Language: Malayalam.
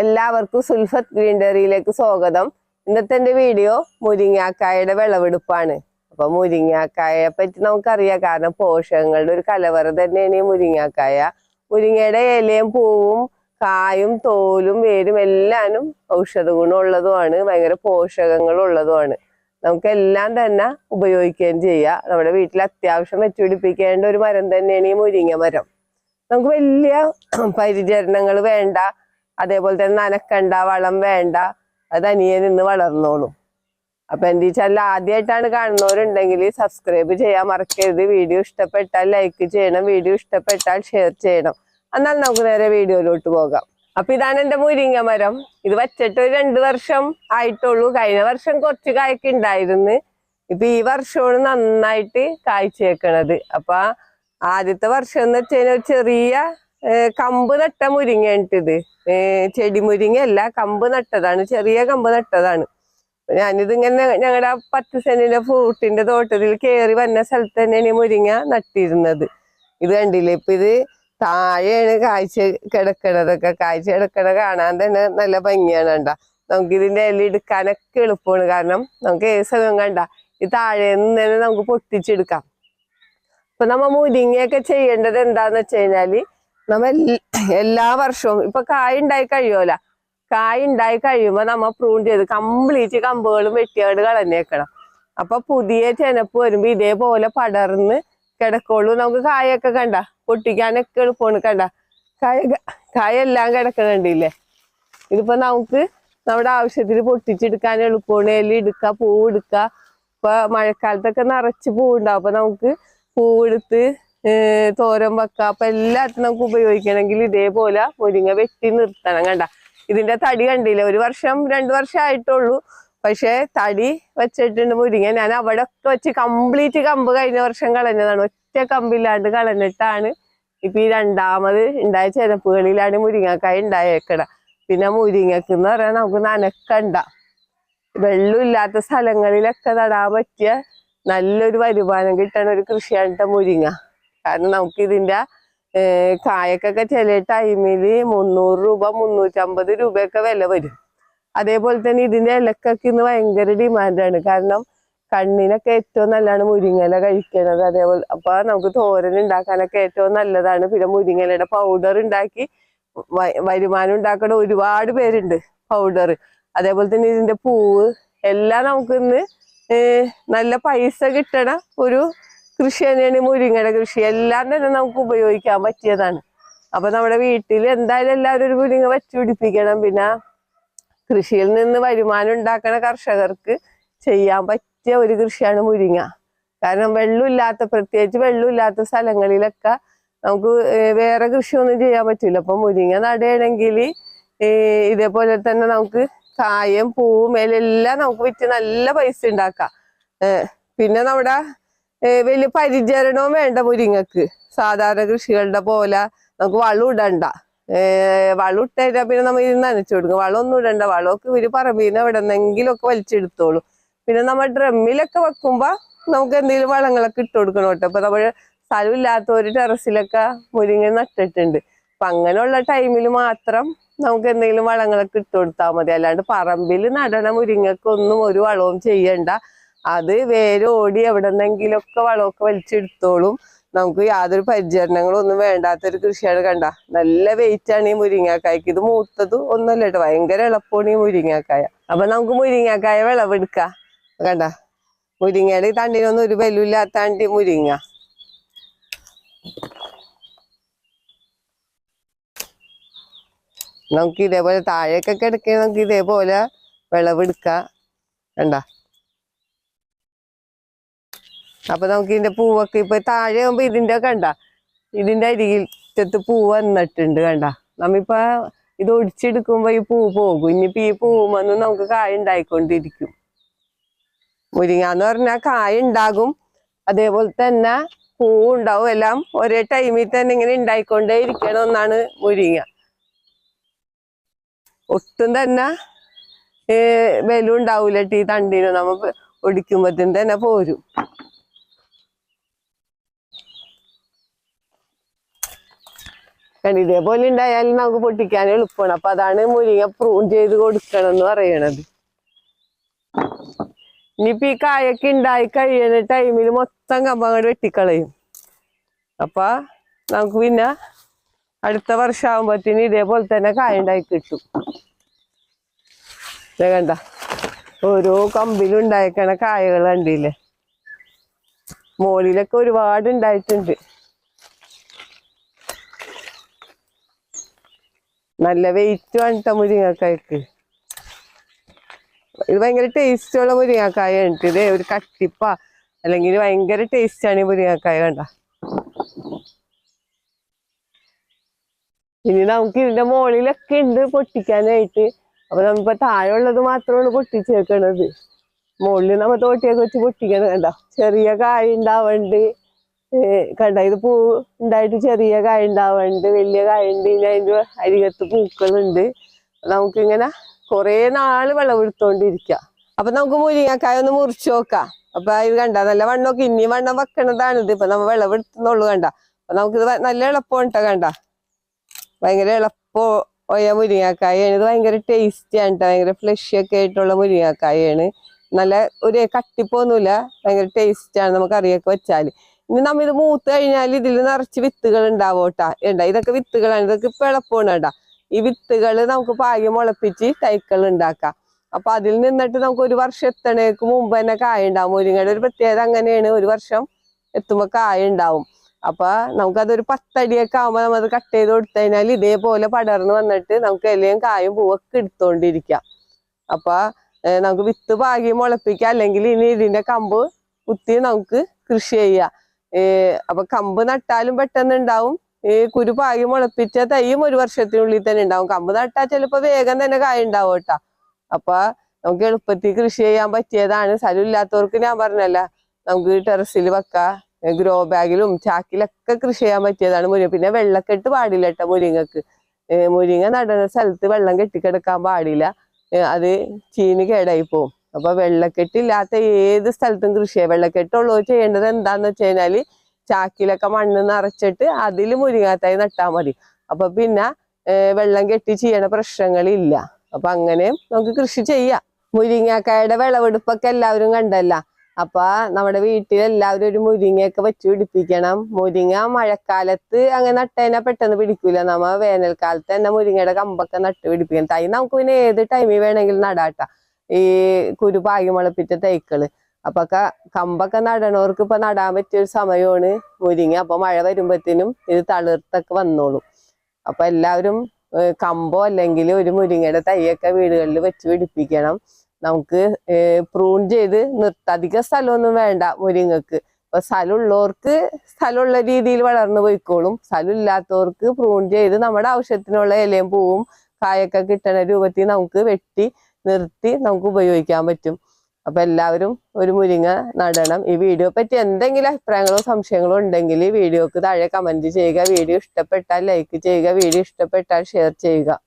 എല്ലാവർക്കും സുൽഫത്ത് ഗ്രീൻഡറിയിലേക്ക് സ്വാഗതം. ഇന്നത്തെ എന്റെ വീഡിയോ മുരിങ്ങാക്കായയുടെ വിളവെടുപ്പാണ്. അപ്പൊ മുരിങ്ങാക്കായയെ പറ്റി നമുക്കറിയാം. കാരണം പോഷകങ്ങളുടെ ഒരു കലവറ തന്നെയാണ് ഈ മുരിങ്ങാക്കായ. മുരിങ്ങയുടെ ഇലയും പൂവും കായും തോലും വേരും എല്ലാനും ഔഷധ ഗുണമുള്ളതുമാണ്. ഭയങ്കര പോഷകങ്ങൾ ഉള്ളതുമാണ് നമുക്കെല്ലാം തന്നെ ഉപയോഗിക്കുകയും ചെയ്യാം. നമ്മുടെ വീട്ടിൽ അത്യാവശ്യം വെച്ചുപിടിപ്പിക്കേണ്ട ഒരു മരം തന്നെയാണ് ഈ മുരിങ്ങ മരം നമുക്ക് വലിയ പരിചരണങ്ങൾ വേണ്ട. അതേപോലെ തന്നെ നനക്കണ്ട വളം വേണ്ട. അത് അനിയൻ ഇന്ന് വളർന്നോളും. അപ്പൊ എന്താ വെച്ചാൽ ആദ്യമായിട്ടാണ് കാണുന്നവരുണ്ടെങ്കിൽ സബ്സ്ക്രൈബ് ചെയ്യാൻ മറക്കരുത്. വീഡിയോ ഇഷ്ടപ്പെട്ടാൽ ലൈക്ക് ചെയ്യണം. വീഡിയോ ഇഷ്ടപ്പെട്ടാൽ ഷെയർ ചെയ്യണം. എന്നാൽ നമുക്ക് നേരെ വീഡിയോയിലോട്ട് പോകാം. അപ്പൊ ഇതാണ് എന്റെ മുരിങ്ങ മരം. ഇത് വച്ചിട്ട് ഒരു രണ്ടു വർഷം ആയിട്ടുള്ളൂ. കഴിഞ്ഞ വർഷം കുറച്ച് കായ്ക്ക് ഉണ്ടായിരുന്നു. ഇപ്പൊ ഈ വർഷമാണ് നന്നായിട്ട് കായ്ച്ചേക്കണത്. അപ്പൊ ആദ്യത്തെ വർഷം എന്ന് വെച്ചാൽ ചെറിയ കമ്പ് നട്ട മുരിങ്ങ ഏ, ചെടി മുരിങ്ങയല്ല കമ്പ് നട്ടതാണ്. ചെറിയ കമ്പ് നട്ടതാണ്. അപ്പൊ ഞാനിത് ഇങ്ങനെ ഞങ്ങളുടെ പത്ത് സെന്റിന്റെ ഫ്രൂട്ടിന്റെ തോട്ടത്തിൽ കയറി വന്ന സ്ഥലത്ത് തന്നെയാണ് മുരിങ്ങ നട്ടിരുന്നത്. ഇത് കണ്ടില്ലേ? ഇപ്പൊ ഇത് താഴെയാണ് കാഴ്ച കിടക്കണതൊക്കെ. കാഴ്ച കിടക്കണ കാണാൻ തന്നെ നല്ല ഭംഗിയാണ് കണ്ട. നമുക്ക് ഇതിന്റെ ഇല എടുക്കാനൊക്കെ എളുപ്പമാണ്. കാരണം നമുക്ക് ഏത് സമയം കണ്ട ഈ താഴെ നിന്ന് തന്നെ നമുക്ക് പൊട്ടിച്ചെടുക്കാം. ഇപ്പൊ നമ്മ മുരിങ്ങയൊക്കെ ചെയ്യേണ്ടത് എന്താന്ന് വെച്ച് കഴിഞ്ഞാൽ നമ്മ എല്ലാ വർഷവും ഇപ്പൊ കായ ഉണ്ടായി കഴിയുമല്ല കായ ഉണ്ടായി കഴിയുമ്പോ നമ്മ പ്രൂൺ ചെയ്ത് കംപ്ലീറ്റ് കമ്പുകളും വെട്ടിയാട് കളഞ്ഞേക്കണം. അപ്പൊ പുതിയ ചെനപ്പ് വരുമ്പോ ഇതേപോലെ പടർന്ന് കിടക്കുള്ളൂ നമുക്ക് കായൊക്കെ കണ്ട പൊട്ടിക്കാനൊക്കെ എളുപ്പമാണ് കണ്ട. കായ കായ കായെല്ലാം കിടക്കണണ്ടില്ലേ? ഇതിപ്പോ നമുക്ക് നമ്മുടെ ആവശ്യത്തിന് പൊട്ടിച്ചെടുക്കാൻ എളുപ്പമാണ് എല്ലാം എടുക്കുക പൂവ് എടുക്കുക ഇപ്പൊ മഴക്കാലത്തൊക്കെ നിറച്ച് പൂവുണ്ടാവും. അപ്പൊ നമുക്ക് പൂവെടുത്ത് തോരൻ വെക്ക. അപ്പൊ എല്ലാത്തിനും നമുക്ക് ഉപയോഗിക്കണമെങ്കിൽ ഇതേപോലെ മുരിങ്ങ വെട്ടി നിർത്തണം കണ്ട. ഇതിന്റെ തടി കണ്ടില്ല? ഒരു വർഷം രണ്ടു വർഷം ആയിട്ടുള്ളൂ. പക്ഷെ തടി വെച്ചിട്ടുണ്ട് മുരിങ്ങ. ഞാൻ അവിടെ ഒക്കെ വെച്ച് കംപ്ലീറ്റ് കമ്പ് കഴിഞ്ഞ വർഷം കളഞ്ഞതാണ്. ഒറ്റ കമ്പില്ലാണ്ട് കളഞ്ഞിട്ടാണ് ഇപ്പൊ ഈ രണ്ടാമത് ഉണ്ടായ ചെരപ്പുകളിലാണ് മുരിങ്ങക്കായ ഉണ്ടായേക്കട പിന്നെ മുരിങ്ങക്ക് എന്ന് പറയാൻ നമുക്ക് നനക്കണ്ട. വെള്ളമില്ലാത്ത സ്ഥലങ്ങളിലൊക്കെ നടാൻ പറ്റിയ നല്ലൊരു വരുമാനം കിട്ടണ ഒരു കൃഷിയാണ് മുരിങ്ങ. കാരണം നമുക്ക് ഇതിന്റെ കായക്കൊക്കെ ചില ടൈമിൽ മുന്നൂറ് രൂപ മുന്നൂറ്റമ്പത് രൂപയൊക്കെ വില വരും. അതേപോലെ തന്നെ ഇതിന്റെ ഇലക്കൊക്കെ ഇന്ന് ഭയങ്കര ഡിമാൻഡാണ് കാരണം കണ്ണിനൊക്കെ ഏറ്റവും നല്ലതാണ് മുരിങ്ങല കഴിക്കണത്. അതേപോലെ അപ്പൊ നമുക്ക് തോരൻ ഉണ്ടാക്കാനൊക്കെ ഏറ്റവും നല്ലതാണ്. പിന്നെ മുരിങ്ങലയുടെ പൗഡർ ഉണ്ടാക്കി വരുമാനം ഉണ്ടാക്കണ ഒരുപാട് പേരുണ്ട് പൗഡർ അതേപോലെ തന്നെ ഇതിന്റെ പൂവ് എല്ലാം നമുക്ക് ഇന്ന് നല്ല പൈസ കിട്ടണ ഒരു കൃഷി തന്നെയാണ് മുരിങ്ങയുടെ കൃഷി. എല്ലാം തന്നെ നമുക്ക് ഉപയോഗിക്കാൻ പറ്റിയതാണ്. അപ്പൊ നമ്മുടെ വീട്ടിൽ എന്തായാലും എല്ലാവരും ഒരു മുരിങ്ങ വെച്ച് പിടിപ്പിക്കണം. പിന്നെ കൃഷിയിൽ നിന്ന് വരുമാനം ഉണ്ടാക്കണ കർഷകർക്ക് ചെയ്യാൻ പറ്റിയ ഒരു കൃഷിയാണ് മുരിങ്ങ. കാരണം വെള്ളമില്ലാത്ത പ്രത്യേകിച്ച് വെള്ളമില്ലാത്ത സ്ഥലങ്ങളിലൊക്കെ നമുക്ക് വേറെ കൃഷിയൊന്നും ചെയ്യാൻ പറ്റില്ല. അപ്പൊ മുരിങ്ങ നടുകയാണെങ്കിൽ ഇതേപോലെ തന്നെ നമുക്ക് കായും പൂവും എല്ലാം നമുക്ക് വിറ്റ് നല്ല പൈസ ഉണ്ടാക്കാം. പിന്നെ നമ്മുടെ വലിയ പരിചരണവും വേണ്ട മുരിങ്ങക്ക്. സാധാരണ കൃഷികളുടെ പോലെ നമുക്ക് വളം ഇടണ്ട. വളം ഇട്ടാ പിന്നെ നമ്മൾ ഇത് നനച്ചു കൊടുക്കും. വളം ഒന്നും ഇടണ്ട. വളമൊക്കെ ഇവർ പറമ്പിന്ന് എവിടെ നിന്നെങ്കിലൊക്കെ വലിച്ചെടുത്തോളും. പിന്നെ നമ്മൾ ഡ്രമ്മിലൊക്കെ വെക്കുമ്പോ നമുക്ക് എന്തെങ്കിലും വളങ്ങളൊക്കെ ഇട്ട് കൊടുക്കണം കേട്ടോ. അപ്പൊ നമ്മൾ സ്ഥലമില്ലാത്ത ഒരു ടെറസിലൊക്കെ മുരിങ്ങ നട്ടിട്ടുണ്ട്. അപ്പൊ അങ്ങനെയുള്ള ടൈമിൽ മാത്രം നമുക്ക് എന്തെങ്കിലും വളങ്ങളൊക്കെ ഇട്ട് കൊടുത്താൽ മതി. അല്ലാണ്ട് പറമ്പിൽ നടണ മുരിങ്ങക്കൊന്നും ഒരു വളവും ചെയ്യണ്ട. അത് വേരോടി എവിടെന്നെങ്കിലൊക്കെ വളമൊക്കെ വലിച്ചെടുത്തോളും. നമുക്ക് യാതൊരു പരിചരണങ്ങളും ഒന്നും വേണ്ടാത്തൊരു കൃഷിയാണ് കണ്ട. നല്ല വെയിറ്റ് ആണ് ഈ മുരിങ്ങാക്കായ്ക്ക്. ഇത് മൂത്തത് ഒന്നല്ല കേട്ടോ. ഭയങ്കര എളുപ്പമാണ് ഈ മുരിങ്ങാക്കായ. അപ്പൊ നമുക്ക് മുരിങ്ങാക്കായ വിളവെടുക്കാം. കണ്ട? മുരിങ്ങയുടെ തണ്ടിനൊന്നും ഒരു ബലുമില്ലാത്താണ്ട് മുരിങ്ങ. നമുക്ക് ഇതേപോലെ താഴേക്കൊക്കെ കിടക്കുക നമുക്ക് ഇതേപോലെ വിളവെടുക്കാം. കണ്ട? അപ്പൊ നമുക്ക് ഇതിന്റെ പൂവൊക്കെ ഇപ്പൊ താഴെ ആകുമ്പോ ഇതിന്റെ കണ്ട ഇതിന്റെ അരികിലത്ത് പൂ വന്നിട്ടുണ്ട് കണ്ട. നമ്മിപ്പോ ഇത് ഒടിച്ചെടുക്കുമ്പോ ഈ പൂ പോകും. ഇനിയിപ്പോ ഈ പൂവുമെന്ന് നമുക്ക് കായ ഉണ്ടായിക്കൊണ്ടിരിക്കും. മുരിങ്ങ എന്ന് പറഞ്ഞാൽ കായ ഉണ്ടാകും. അതേപോലെ തന്നെ പൂവും ഉണ്ടാവും. എല്ലാം ഒരേ ടൈമിൽ തന്നെ ഇങ്ങനെ ഉണ്ടായിക്കൊണ്ടേ ഇരിക്കണം എന്നാണ് മുരിങ്ങ. ഒട്ടും തന്നെ ബലം ഉണ്ടാവൂല ടീ തണ്ടിന് നമ്മ ഒടിക്കുമ്പത്തിന് തന്നെ പോരും. കണ്ടി ഇതേപോലെ ഉണ്ടായാലും നമുക്ക് പൊട്ടിക്കാൻ എളുപ്പമാണ് അപ്പൊ അതാണ് മുരിങ്ങ പ്രൂൺ ചെയ്ത് കൊടുക്കണം എന്ന് പറയണത്. ഇനിയിപ്പോ ഈ കായൊക്കെ ഉണ്ടായി കഴിയുന്ന ടൈമിൽ മൊത്തം കമ്പങ്ങട് വെട്ടിക്കളയും. അപ്പൊ നമുക്ക് പിന്നെ അടുത്ത വർഷം ആകുമ്പോഴത്തേന് ഇതേപോലെ തന്നെ കായ ഉണ്ടായി കിട്ടും. കണ്ട ഓരോ കമ്പിലും ഉണ്ടായിക്കണ കായകൾ കണ്ടില്ലേ? മോളിലൊക്കെ ഒരുപാട് ഉണ്ടായിട്ടുണ്ട്. നല്ല വെയിറ്റ് വേണ്ട മുരിങ്ങക്കായ്ക്ക്. ഇത് ഭയങ്കര ടേസ്റ്റുള്ള മുരിങ്ങക്കായ ഉണ്ട്. ഇത് ഒരു കട്ടിപ്പ അല്ലെങ്കിൽ ഭയങ്കര ടേസ്റ്റാണ് ഈ മുരിങ്ങക്കായ കണ്ട. ഇനി നമുക്ക് ഇതിന്റെ മുകളിലൊക്കെ ഉണ്ട് പൊട്ടിക്കാനായിട്ട്. അപ്പൊ നമ്മിപ്പോ താഴെ ഉള്ളത് മാത്രമാണ് പൊട്ടിച്ചേക്കണത്. മുകളിൽ നമ്മ തോട്ടിയൊക്കെ വെച്ച് പൊട്ടിക്കണം കണ്ട. ചെറിയ കായ ഉണ്ടാവണ്ട്. കണ്ട? ഇത് പൂ ഉണ്ടായിട്ട് ചെറിയ കായ ഉണ്ടാവുന്നുണ്ട് വലിയ കായ ഉണ്ട് ഇനി അതിന്റെ അരികത്ത് പൂക്കളുണ്ട്. നമുക്കിങ്ങനെ കൊറേ നാൾ വിളവെടുത്തോണ്ടിരിക്കാം അപ്പൊ നമുക്ക് മുരിങ്ങക്കായ ഒന്ന് മുറിച്ചു നോക്കാം. അപ്പൊ ഇത് കണ്ട? നല്ല വണ്ണമൊക്കെ ഇനി വണ്ണം വെക്കണതാണ് ഇത് ഇപ്പൊ നമ്മ വിളവെടുത്തുന്നുള്ളൂ കണ്ട. അപ്പൊ നമുക്കിത് നല്ല എളുപ്പം ഉണ്ടോ കണ്ട. ഭയങ്കര എളുപ്പോ ഒയ മുരിങ്ങക്കായാണ്. ഇത് ഭയങ്കര ടേസ്റ്റിയാണ് കേട്ടോ ഭയങ്കര ഫ്ലഷി ഒക്കെ ആയിട്ടുള്ള മുരിങ്ങക്കായാണ്. നല്ല ഒരു കട്ടിപ്പൊന്നുമില്ല ഭയങ്കര ടേസ്റ്റാണ് നമുക്ക് അറിയൊക്കെ വെച്ചാൽ. ഇനി നമ്മ ഇത് മൂത്ത് കഴിഞ്ഞാൽ ഇതിൽ നിറച്ച് വിത്തുകൾ ഉണ്ടാവും കേട്ടാ ഉണ്ടാ ഇതൊക്കെ വിത്തുകളാണ്. ഇതൊക്കെ ഇപ്പൊ എളുപ്പമാണ് കേട്ടാ. ഈ വിത്തുകൾ നമുക്ക് പാകി മുളപ്പിച്ച് തൈക്കൾ ഉണ്ടാക്കാം. അപ്പൊ അതിൽ നിന്നിട്ട് നമുക്ക് ഒരു വർഷം എത്തണേക്ക് മുമ്പ് തന്നെ കായ ഉണ്ടാവും. മുരിങ്ങയുടെ ഒരു പ്രത്യേകത അങ്ങനെയാണ്. ഒരു വർഷം എത്തുമ്പോ കായ ഉണ്ടാവും. അപ്പൊ നമുക്കതൊരു പത്തടിയൊക്കെ ആകുമ്പോ നമ്മൾ കട്ട് ചെയ്ത് കൊടുത്തു കഴിഞ്ഞാൽ ഇതേപോലെ പടർന്ന് വന്നിട്ട് നമുക്ക് എല്ലാം കായും പൂവൊക്കെ എടുത്തോണ്ടിരിക്കാം. അപ്പൊ നമുക്ക് വിത്ത് പാകി മുളപ്പിക്കാം. അല്ലെങ്കിൽ ഇനി ഇതിന്റെ കമ്പ് കുത്തി നമുക്ക് കൃഷി ചെയ്യാം. അപ്പൊ കമ്പ് നട്ടാലും പെട്ടെന്ന് ഉണ്ടാവും ഈ കുരു പാകി മുളപ്പിച്ച തൈയും ഒരു വർഷത്തിനുള്ളിൽ തന്നെ ഉണ്ടാവും. കമ്പ് നട്ടാൽ ചിലപ്പോ വേഗം തന്നെ കായ ഉണ്ടാവും കേട്ടാ. അപ്പൊ നമുക്ക് എളുപ്പത്തിൽ കൃഷി ചെയ്യാൻ പറ്റിയതാണ്. സ്ഥലം ഇല്ലാത്തവർക്ക് ഞാൻ പറഞ്ഞല്ല നമുക്ക് ടെറസിൽ വെക്കാം ഗ്രോ ബാഗിലും ചാക്കിലൊക്കെ കൃഷി ചെയ്യാൻ പറ്റിയതാണ് മുരിങ്ങ. പിന്നെ വെള്ളക്കെട്ട് പാടില്ല കേട്ടോ മുരിങ്ങക്ക്. മുരിങ്ങ നടുന്ന സ്ഥലത്ത് വെള്ളം കെട്ടിക്കിടക്കാൻ പാടില്ല. അത് ചീനി കേടായി പോവും. അപ്പൊ വെള്ളക്കെട്ടില്ലാത്ത ഏത് സ്ഥലത്തും കൃഷി ചെയ്യാം വെള്ളക്കെട്ടുള്ളവർ ചെയ്യേണ്ടത് എന്താന്ന് വെച്ച് കഴിഞ്ഞാൽ ചാക്കിലൊക്കെ മണ്ണ് നിറച്ചിട്ട് അതിൽ മുരിങ്ങാത്തായി നട്ടാൽ മതി. അപ്പൊ പിന്നെ വെള്ളം കെട്ടി ചെയ്യണ പ്രശ്നങ്ങളില്ല. അപ്പൊ അങ്ങനെ നമുക്ക് കൃഷി ചെയ്യാം. മുരിങ്ങാക്കായുടെ വിളവെടുപ്പൊക്കെ എല്ലാവരും കണ്ടല്ല. അപ്പൊ നമ്മുടെ വീട്ടിൽ എല്ലാവരും ഒരു മുരിങ്ങയൊക്കെ വെച്ച് പിടിപ്പിക്കണം. മുരിങ്ങ മഴക്കാലത്ത് അങ്ങനെ നട്ടതിനെ പെട്ടെന്ന് പിടിക്കൂല. നമ്മ വേനൽക്കാലത്ത് തന്നെ മുരിങ്ങയുടെ കമ്പൊക്കെ നട്ട് പിടിപ്പിക്കണം. തൈ നമുക്ക് പിന്നെ ഏത് ടൈമിൽ വേണമെങ്കിലും നടാട്ട. ഈ കുരു പാകി മുളപ്പിച്ച തൈക്കൾ. അപ്പൊ കമ്പൊക്കെ നടണവർക്ക് ഇപ്പൊ നടാൻ പറ്റിയ ഒരു സമയമാണ് മുരിങ്ങ. അപ്പൊ മഴ വരുമ്പത്തേനും ഇത് തളിർത്തൊക്കെ വന്നോളും. അപ്പൊ എല്ലാവരും കമ്പോ അല്ലെങ്കിൽ ഒരു മുരിങ്ങയുടെ തൈയൊക്കെ വീടുകളിൽ വെച്ച് പിടിപ്പിക്കണം. നമുക്ക് പ്രൂൺ ചെയ്ത് നിർത്ത. അധിക സ്ഥലമൊന്നും വേണ്ട മുരിങ്ങക്ക്. ഇപ്പൊ സ്ഥലമുള്ളവർക്ക് സ്ഥലമുള്ള രീതിയിൽ വളർന്നു പോയിക്കോളും. സ്ഥലം ഇല്ലാത്തവർക്ക് പ്രൂൺ ചെയ്ത് നമ്മുടെ ആവശ്യത്തിനുള്ള ഇലയും പൂവും കായൊക്കെ കിട്ടണ രൂപത്തിൽ നമുക്ക് വെട്ടി നിർത്തി നമുക്ക് ഉപയോഗിക്കാൻ പറ്റും. അപ്പൊ എല്ലാവരും ഒരു മുരിങ്ങ നടണം. ഈ വീഡിയോ പറ്റി എന്തെങ്കിലും അഭിപ്രായങ്ങളോ സംശയങ്ങളോ ഉണ്ടെങ്കിൽ വീഡിയോക്ക് താഴെ കമന്റ് ചെയ്യുക. വീഡിയോ ഇഷ്ടപ്പെട്ടാൽ ലൈക്ക് ചെയ്യുക. വീഡിയോ ഇഷ്ടപ്പെട്ടാൽ ഷെയർ ചെയ്യുക.